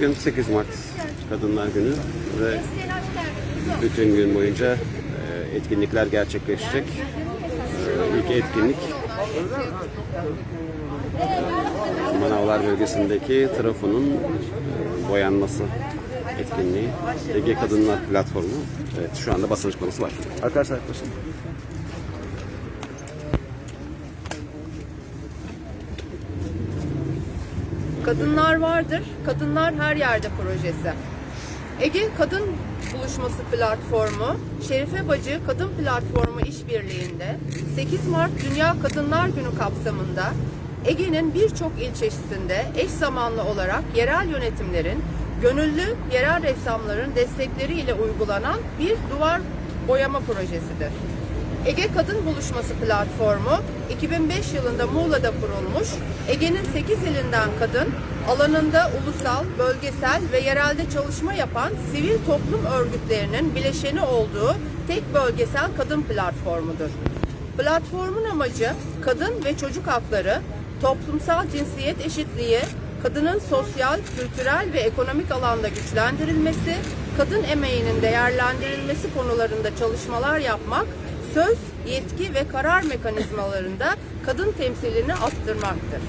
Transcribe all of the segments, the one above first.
Bugün 8 Mart Kadınlar Günü ve bütün gün boyunca e, etkinlikler gerçekleşecek. E, İlk etkinlik Manavlar bölgesindeki trafonun e, boyanması etkinliği. Ege Kadınlar Platformu. Evet, şu anda basın açıklaması var. Arkadaşlar yaklaşın. Kadınlar vardır, kadınlar her yerde projesi. Ege Kadın Buluşması Platformu, Şerife Bacı Kadın Platformu işbirliğinde 8 Mart Dünya Kadınlar Günü kapsamında Ege'nin birçok ilçesinde eş zamanlı olarak yerel yönetimlerin gönüllü yerel ressamların destekleriyle uygulanan bir duvar boyama projesidir. Ege Kadın Buluşması Platformu 2005 yılında Muğla'da kurulmuş. Ege'nin 8 ilinden kadın alanında ulusal, bölgesel ve yerelde çalışma yapan sivil toplum örgütlerinin bileşeni olduğu tek bölgesel kadın platformudur. Platformun amacı kadın ve çocuk hakları, toplumsal cinsiyet eşitliği, kadının sosyal, kültürel ve ekonomik alanda güçlendirilmesi, kadın emeğinin değerlendirilmesi konularında çalışmalar yapmak, söz, yetki ve karar mekanizmalarında kadın temsilini arttırmaktır.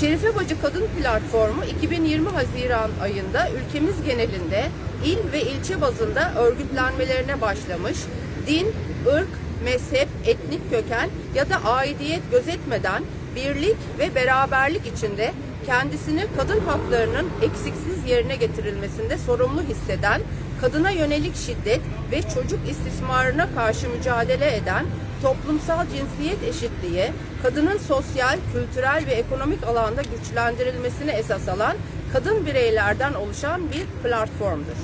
Şerife Bacı Kadın Platformu 2020 Haziran ayında ülkemiz genelinde il ve ilçe bazında örgütlenmelerine başlamış, din, ırk, mezhep, etnik köken ya da aidiyet gözetmeden birlik ve beraberlik içinde kendisini kadın haklarının eksiksiz yerine getirilmesinde sorumlu hisseden, kadına yönelik şiddet ve çocuk istismarına karşı mücadele eden, toplumsal cinsiyet eşitliği, kadının sosyal, kültürel ve ekonomik alanda güçlendirilmesini esas alan kadın bireylerden oluşan bir platformdur.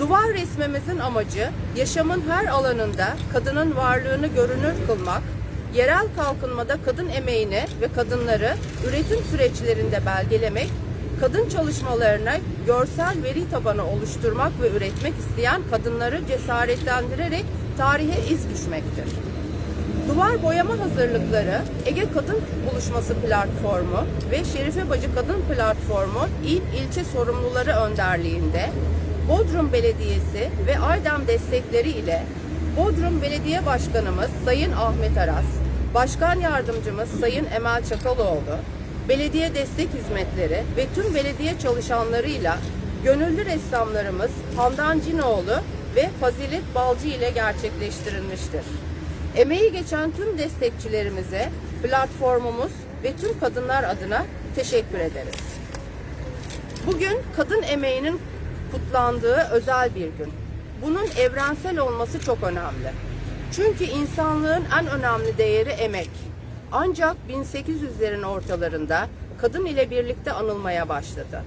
Duvar resmimizin amacı yaşamın her alanında kadının varlığını görünür kılmak, yerel kalkınmada kadın emeğini ve kadınları üretim süreçlerinde belgelemek, kadın çalışmalarına görsel veri tabanı oluşturmak ve üretmek isteyen kadınları cesaretlendirerek tarihe iz düşmektir. Duvar boyama hazırlıkları Ege Kadın Buluşması Platformu ve Şerife Bacı Kadın Platformu il ilçe sorumluları önderliğinde Bodrum Belediyesi ve Aydem destekleri ile Bodrum Belediye Başkanımız Sayın Ahmet Aras, Başkan Yardımcımız Sayın Emel Çakaloğlu, belediye destek hizmetleri ve tüm belediye çalışanlarıyla gönüllü ressamlarımız Handan Cinoğlu ve Fazilet Balcı ile gerçekleştirilmiştir. Emeği geçen tüm destekçilerimize, platformumuz ve tüm kadınlar adına teşekkür ederiz. Bugün kadın emeğinin kutlandığı özel bir gün. Bunun evrensel olması çok önemli. Çünkü insanlığın en önemli değeri emek. Ancak 1800'lerin ortalarında kadın ile birlikte anılmaya başladı.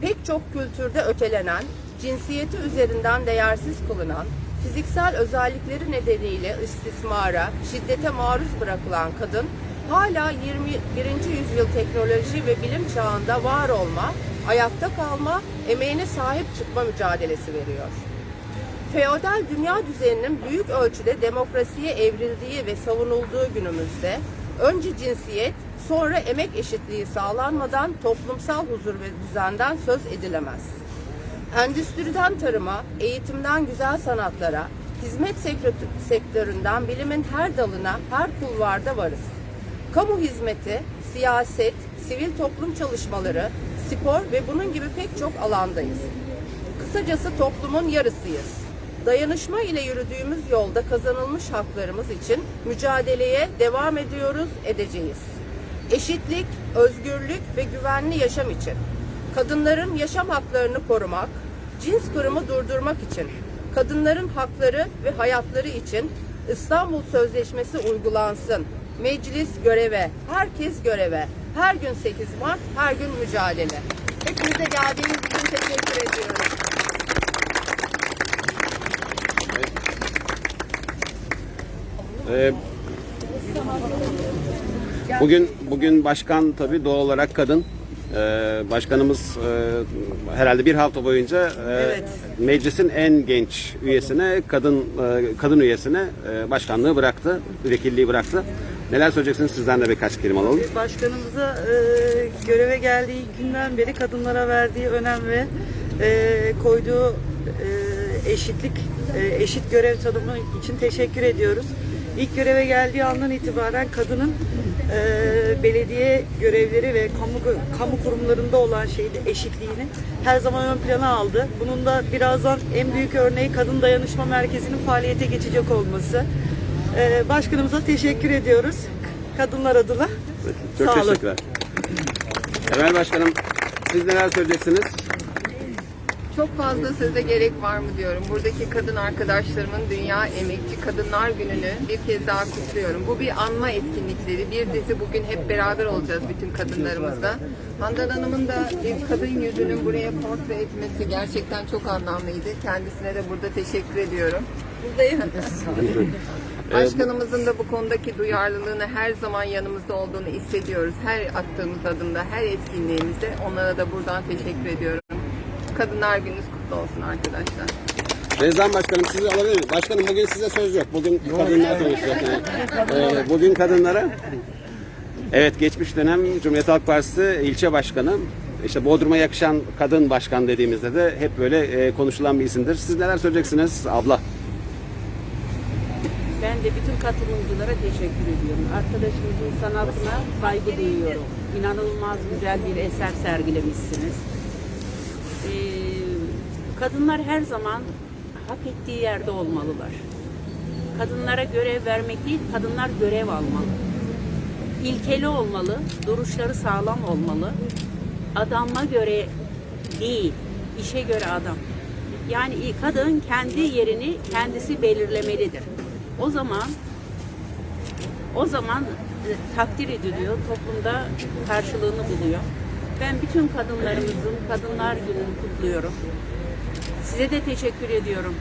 Pek çok kültürde ötelenen, cinsiyeti üzerinden değersiz kılınan, fiziksel özellikleri nedeniyle istismara, şiddete maruz bırakılan kadın hala 21. yüzyıl teknoloji ve bilim çağında var olma, ayakta kalma, emeğine sahip çıkma mücadelesi veriyor. Feodal dünya düzeninin büyük ölçüde demokrasiye evrildiği ve savunulduğu günümüzde önce cinsiyet, sonra emek eşitliği sağlanmadan toplumsal huzur ve düzenden söz edilemez. Endüstriden tarıma, eğitimden güzel sanatlara, hizmet sektör- sektöründen bilimin her dalına, her kulvarda varız. Kamu hizmeti, siyaset, sivil toplum çalışmaları, spor ve bunun gibi pek çok alandayız. Kısacası toplumun yarısıyız. Dayanışma ile yürüdüğümüz yolda kazanılmış haklarımız için mücadeleye devam ediyoruz, edeceğiz. Eşitlik, özgürlük ve güvenli yaşam için. Kadınların yaşam haklarını korumak, cins kırımı durdurmak için, kadınların hakları ve hayatları için İstanbul Sözleşmesi uygulansın. Meclis göreve, herkes göreve. Her gün 8 Mart, her gün mücadele. Hepinize geldiğiniz için teşekkür ediyorum. Ee, bugün bugün başkan tabii doğal olarak kadın. Ee, başkanımız e, herhalde bir hafta boyunca e, Evet. meclisin en genç üyesine, kadın e, kadın üyesine e, başkanlığı bıraktı, vekilliği bıraktı. Neler söyleyeceksiniz? Sizden de birkaç kelime alalım. Başkanımıza e, göreve geldiği günden beri kadınlara verdiği önem ve e, koyduğu e, eşitlik, e, eşit görev tanımı için teşekkür ediyoruz. İlk göreve geldiği andan itibaren kadının e, belediye görevleri ve kamu kamu kurumlarında olan şeydi eşitliğini her zaman ön plana aldı. Bunun da birazdan en büyük örneği Kadın Dayanışma Merkezi'nin faaliyete geçecek olması. E, başkanımıza teşekkür ediyoruz. Kadınlar adına. Çok Sağ olun. teşekkürler. Emel Başkanım, siz neler söyleyeceksiniz? Çok fazla söze gerek var mı diyorum. Buradaki kadın arkadaşlarımın Dünya Emekçi Kadınlar Günü'nü bir kez daha kutluyorum. Bu bir anma etkinlikleri. Bir dizi bugün hep beraber olacağız bütün kadınlarımızla. Handan Hanım'ın da bir kadın yüzünün buraya portre etmesi gerçekten çok anlamlıydı. Kendisine de burada teşekkür ediyorum. Buradayım. Başkanımızın da bu konudaki duyarlılığını her zaman yanımızda olduğunu hissediyoruz. Her attığımız adımda, her etkinliğimizde onlara da buradan teşekkür ediyorum. Kadınlar Gününüz kutlu olsun arkadaşlar. Rezan Başkanım sizi alabilir miyim? Başkanım bugün size söz yok. Bugün kadınlar konuşacak. Yani. Ee, bugün kadınlara Evet geçmiş dönem Cumhuriyet Halk Partisi ilçe başkanı. İşte Bodrum'a yakışan kadın başkan dediğimizde de hep böyle e, konuşulan bir isimdir. Siz neler söyleyeceksiniz abla? Ben de bütün katılımcılara teşekkür ediyorum. Arkadaşımızın sanatına saygı duyuyorum. İnanılmaz güzel bir eser sergilemişsiniz. Ee, kadınlar her zaman hak ettiği yerde olmalılar. Kadınlara görev vermek değil, kadınlar görev almalı. İlkeli olmalı, duruşları sağlam olmalı. Adama göre değil, işe göre adam. Yani kadın kendi yerini kendisi belirlemelidir. O zaman o zaman e, takdir ediliyor, toplumda karşılığını buluyor. Ben bütün kadınlarımızın Kadınlar Günü'nü kutluyorum. Size de teşekkür ediyorum.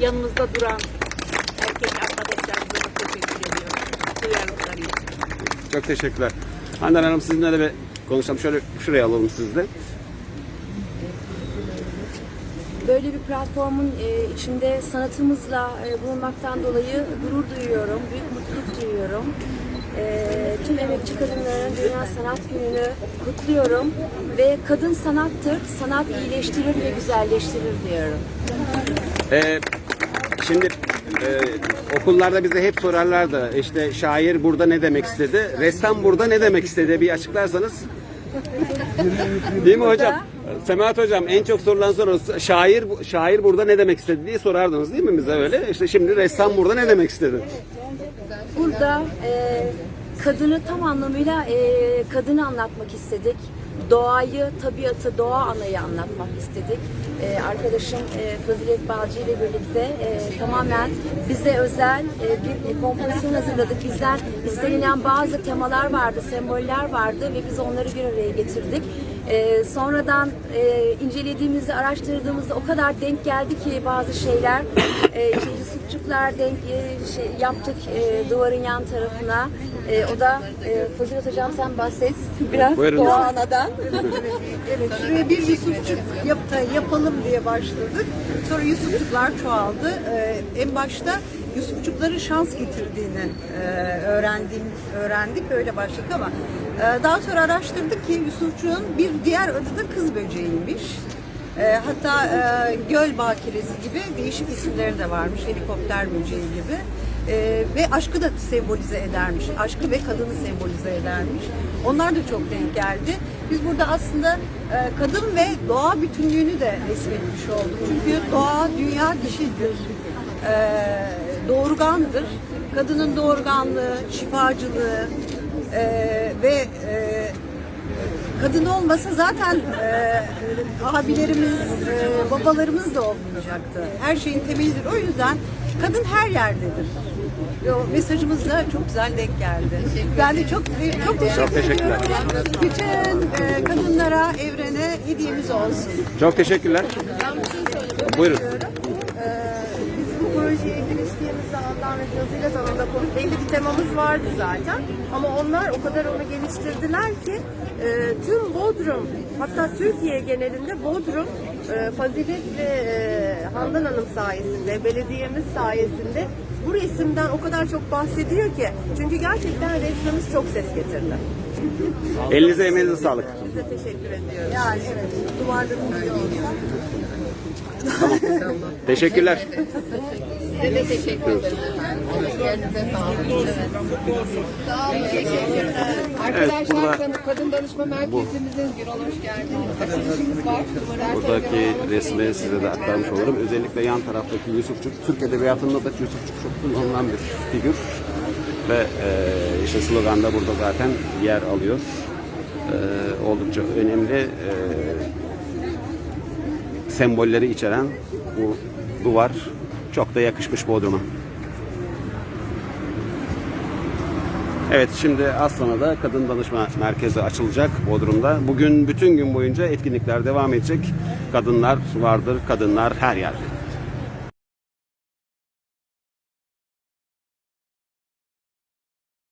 Yanımızda duran erkek arkadaşlarımıza da teşekkür ediyorum. Duyarlılıkları için. Çok teşekkürler. Handan Hanım sizinle de bir konuşalım. Şöyle şuraya alalım sizi de. Böyle bir platformun e, içinde sanatımızla e, bulunmaktan dolayı gurur duyuyorum, büyük mutluluk duyuyorum. E, tüm emekçi kadınların Dünya Sanat Günü'nü kutluyorum ve kadın sanattır, sanat iyileştirir ve güzelleştirir diyorum. Ee, şimdi e, okullarda bize hep sorarlardı işte şair burada ne demek istedi, ressam burada ne demek istedi bir açıklarsanız. Değil mi hocam? Semahat hocam en çok sorulan soru şair şair burada ne demek istedi diye sorardınız değil mi bize öyle? İşte şimdi ressam burada ne demek istedi? Burada e, kadını tam anlamıyla e, kadını anlatmak istedik. Doğayı, tabiatı, doğa anayı anlatmak istedik. E, arkadaşım e, Fazilet Balcı ile birlikte e, tamamen bize özel e, bir kompozisyon hazırladık. Bizden istenilen bazı temalar vardı, semboller vardı ve biz onları bir araya getirdik. E, sonradan e, incelediğimizde, araştırdığımızda o kadar denk geldi ki bazı şeyler. E, işte Yusufçuklar denk e, şey yaptık e, duvarın yan tarafına. E, o da e, Fazilet Hocam sen bahset biraz Buyurun. Doğa Ana'dan. Evet, şuraya bir Yusufçuk yap, yapalım diye başladık. Sonra Yusufçuklar çoğaldı. Ee, en başta Yusufçukların şans getirdiğini e, öğrendik. Öyle başladık ama e, daha sonra araştırdık ki Yusufçuğun bir diğer adı da kız böceğiymiş. E, hatta e, göl bakiresi gibi değişik isimleri de varmış. Helikopter böceği gibi. Ve aşkı da sembolize edermiş. Aşkı ve kadını sembolize edermiş. Onlar da çok denk geldi. Biz burada aslında kadın ve doğa bütünlüğünü de resmetmiş olduk. Çünkü doğa, dünya dişidir. E, doğurgandır. Kadının doğurganlığı, şifacılığı e, ve e, kadın olmasa zaten e, abilerimiz, e, babalarımız da olmayacaktı. Her şeyin temelidir. O yüzden kadın her yerdedir. O mesajımız da çok güzel denk geldi. Ben de çok çok teşekkür, Çok teşekkürler. ediyorum. Bütün e, kadınlara, evrene hediyemiz olsun. Çok teşekkürler. Buyurun. Hanım'la konu- belli bir temamız vardı zaten. Ama onlar o kadar onu geliştirdiler ki e, tüm Bodrum hatta Türkiye genelinde Bodrum e, Fazilet ve e, Handan Hanım sayesinde, belediyemiz sayesinde bu resimden o kadar çok bahsediyor ki. Çünkü gerçekten resmimiz çok ses getirdi. Elinize emeğinize sağlık. Biz de teşekkür ediyoruz. Yani evet duvarların böyle olsa. Teşekkürler. Size de teşekkür ederim. Burada Kadın, Danışma Merkezimizin Gürol hoş geldiniz. Açılışımız var. buradaki resmi size de aktarmış olurum. Özellikle yan taraftaki Yusufçuk, Türk Edebiyatı'nda da Yusufçuk çok kullanılan bir figür. Ve e, işte slogan da burada zaten yer alıyor. E, oldukça önemli e, sembolleri içeren bu duvar çok da yakışmış Bodrum'a. Evet şimdi az sonra da Kadın Danışma Merkezi açılacak Bodrum'da. Bugün bütün gün boyunca etkinlikler devam edecek. Kadınlar vardır, kadınlar her yerde.